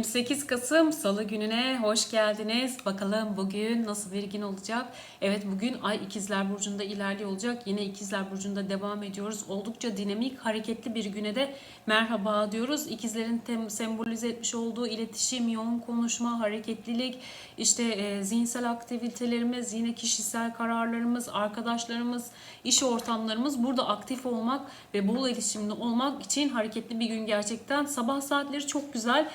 28 Kasım Salı gününe hoş geldiniz. Bakalım bugün nasıl bir gün olacak? Evet bugün Ay İkizler Burcu'nda ilerliyor olacak. Yine İkizler Burcu'nda devam ediyoruz. Oldukça dinamik, hareketli bir güne de merhaba diyoruz. İkizlerin tem- sembolize etmiş olduğu iletişim, yoğun konuşma, hareketlilik, işte e, zihinsel aktivitelerimiz, yine kişisel kararlarımız, arkadaşlarımız, iş ortamlarımız burada aktif olmak ve bol iletişimli olmak için hareketli bir gün gerçekten. Sabah saatleri çok güzel.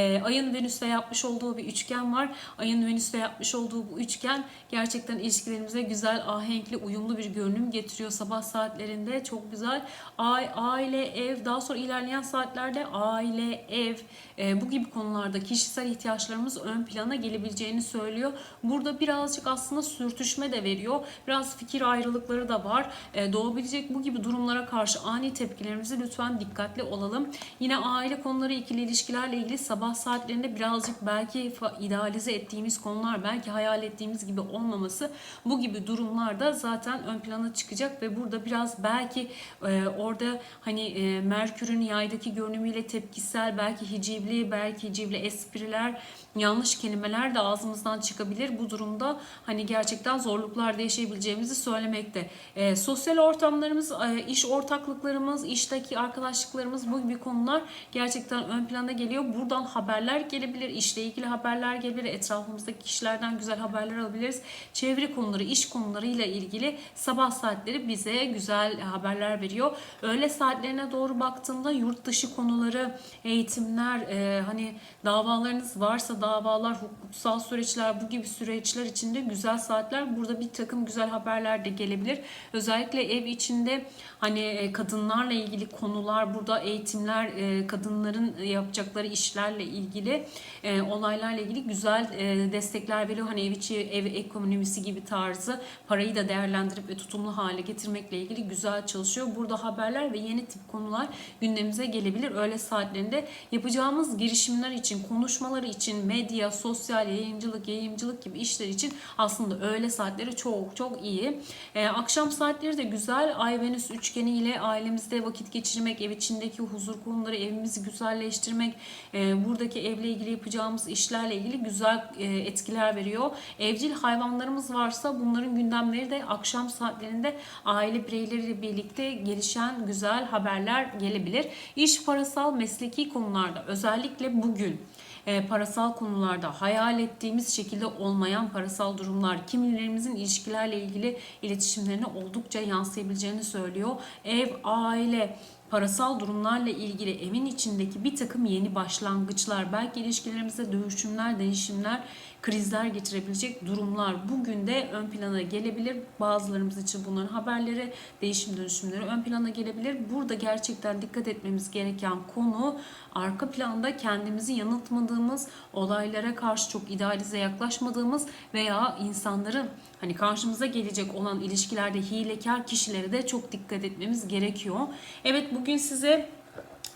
Ee, ayın Venüs'te yapmış olduğu bir üçgen var. Ayın Venüs'te yapmış olduğu bu üçgen gerçekten ilişkilerimize güzel, ahenkli, uyumlu bir görünüm getiriyor sabah saatlerinde. Çok güzel. Ay, aile, ev, daha sonra ilerleyen saatlerde aile, ev, e, bu gibi konularda kişisel ihtiyaçlarımız ön plana gelebileceğini söylüyor. Burada birazcık aslında sürtüşme de veriyor. Biraz fikir ayrılıkları da var. E, doğabilecek bu gibi durumlara karşı ani tepkilerimizi lütfen dikkatli olalım. Yine aile konuları, ikili ilişkilerle ilgili sabah saatlerinde birazcık belki idealize ettiğimiz konular, belki hayal ettiğimiz gibi olmaması bu gibi durumlarda zaten ön plana çıkacak ve burada biraz belki e, orada hani e, Merkür'ün yaydaki görünümüyle tepkisel, belki hicivli, belki hicivli espriler, yanlış kelimeler de ağzımızdan çıkabilir. Bu durumda hani gerçekten zorluklarda yaşayabileceğimizi söylemekte. E, sosyal ortamlarımız, e, iş ortaklıklarımız, işteki arkadaşlıklarımız bu gibi konular gerçekten ön plana geliyor. Buradan haberler gelebilir, işle ilgili haberler gelebilir, etrafımızdaki kişilerden güzel haberler alabiliriz. Çevre konuları, iş konularıyla ilgili sabah saatleri bize güzel haberler veriyor. Öğle saatlerine doğru baktığımda yurt dışı konuları, eğitimler, e, hani davalarınız varsa davalar, hukuksal süreçler, bu gibi süreçler içinde güzel saatler. Burada bir takım güzel haberler de gelebilir. Özellikle ev içinde hani e, kadınlarla ilgili konular, burada eğitimler, e, kadınların yapacakları işlerle ilgili e, olaylarla ilgili güzel e, destekler veriyor. Hani ev içi ev ekonomisi gibi tarzı parayı da değerlendirip ve tutumlu hale getirmekle ilgili güzel çalışıyor. Burada haberler ve yeni tip konular gündemimize gelebilir. Öğle saatlerinde yapacağımız girişimler için, konuşmaları için, medya, sosyal yayıncılık, yayıncılık gibi işler için aslında öğle saatleri çok çok iyi. Ee, akşam saatleri de güzel. Ay Venüs üçgeni ile ailemizde vakit geçirmek, ev içindeki huzur konuları, evimizi güzelleştirmek, e, buradaki evle ilgili yapacağımız işlerle ilgili güzel e, etkiler veriyor. Evcil hayvanlarımız varsa bunların gündemleri de akşam saatlerinde aile bireyleriyle birlikte gelişen güzel haberler gelebilir. İş, parasal, mesleki konularda özellikle bugün e, parasal konularda hayal ettiğimiz şekilde olmayan parasal durumlar kimilerimizin ilişkilerle ilgili iletişimlerine oldukça yansıyabileceğini söylüyor. Ev, aile, parasal durumlarla ilgili evin içindeki bir takım yeni başlangıçlar, belki ilişkilerimize dönüşümler, değişimler, krizler getirebilecek durumlar bugün de ön plana gelebilir. Bazılarımız için bunların haberleri, değişim dönüşümleri ön plana gelebilir. Burada gerçekten dikkat etmemiz gereken konu arka planda kendimizi yanıltmadığımız, olaylara karşı çok idealize yaklaşmadığımız veya insanların hani karşımıza gelecek olan ilişkilerde hilekar kişilere de çok dikkat etmemiz gerekiyor. Evet bugün size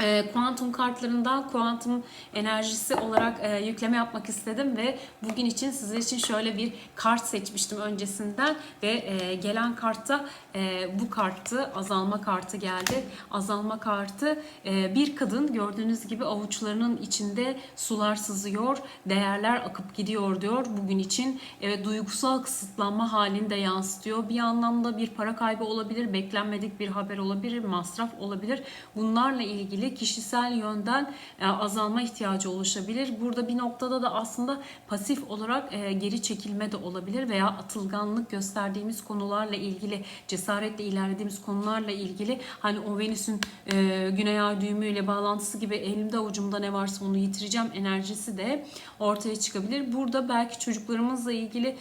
e, kuantum kartlarından kuantum enerjisi olarak e, yükleme yapmak istedim ve bugün için sizler için şöyle bir kart seçmiştim öncesinden ve e, gelen kartta e, bu kartı azalma kartı geldi. Azalma kartı e, bir kadın gördüğünüz gibi avuçlarının içinde sular sızıyor, değerler akıp gidiyor diyor bugün için. Evet duygusal kısıtlanma halini de yansıtıyor. Bir anlamda bir para kaybı olabilir, beklenmedik bir haber olabilir, masraf olabilir. Bunlarla ilgili kişisel yönden e, azalma ihtiyacı oluşabilir. Burada bir noktada da aslında pasif olarak e, geri çekilme de olabilir veya atılganlık gösterdiğimiz konularla ilgili, cesaretle ilerlediğimiz konularla ilgili hani o Venüs'ün e, güney ay düğümüyle bağlantısı gibi elimde avucumda ne varsa onu yitireceğim enerjisi de ortaya çıkabilir. Burada belki çocuklarımızla ilgili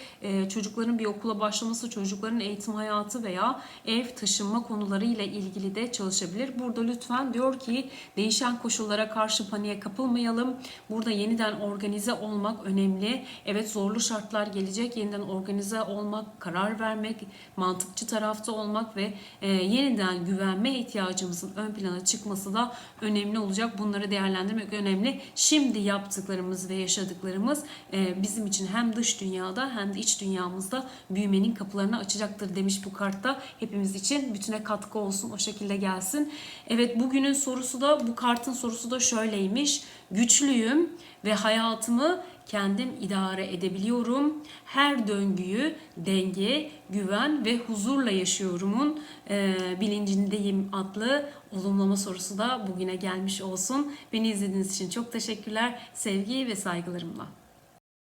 çocukların bir okula başlaması, çocukların eğitim hayatı veya ev taşınma konularıyla ilgili de çalışabilir. Burada lütfen diyor ki değişen koşullara karşı paniğe kapılmayalım. Burada yeniden organize olmak önemli. Evet zorlu şartlar gelecek. Yeniden organize olmak, karar vermek, mantıkçı tarafta olmak ve e, yeniden güvenme ihtiyacımızın ön plana çıkması da önemli olacak. Bunları değerlendirmek önemli. Şimdi yaptıklarımız ve yaşadıklarımız e, bizim için hem dış dünyada hem de iç dünyamızda büyümenin kapılarını açacaktır demiş bu kartta. Hepimiz için bütüne katkı olsun o şekilde gelsin. Evet bugünün sorusu da da bu kartın sorusu da şöyleymiş. Güçlüyüm ve hayatımı kendim idare edebiliyorum. Her döngüyü denge, güven ve huzurla yaşıyorumun e, bilincindeyim adlı olumlama sorusu da bugüne gelmiş olsun. Beni izlediğiniz için çok teşekkürler. Sevgi ve saygılarımla.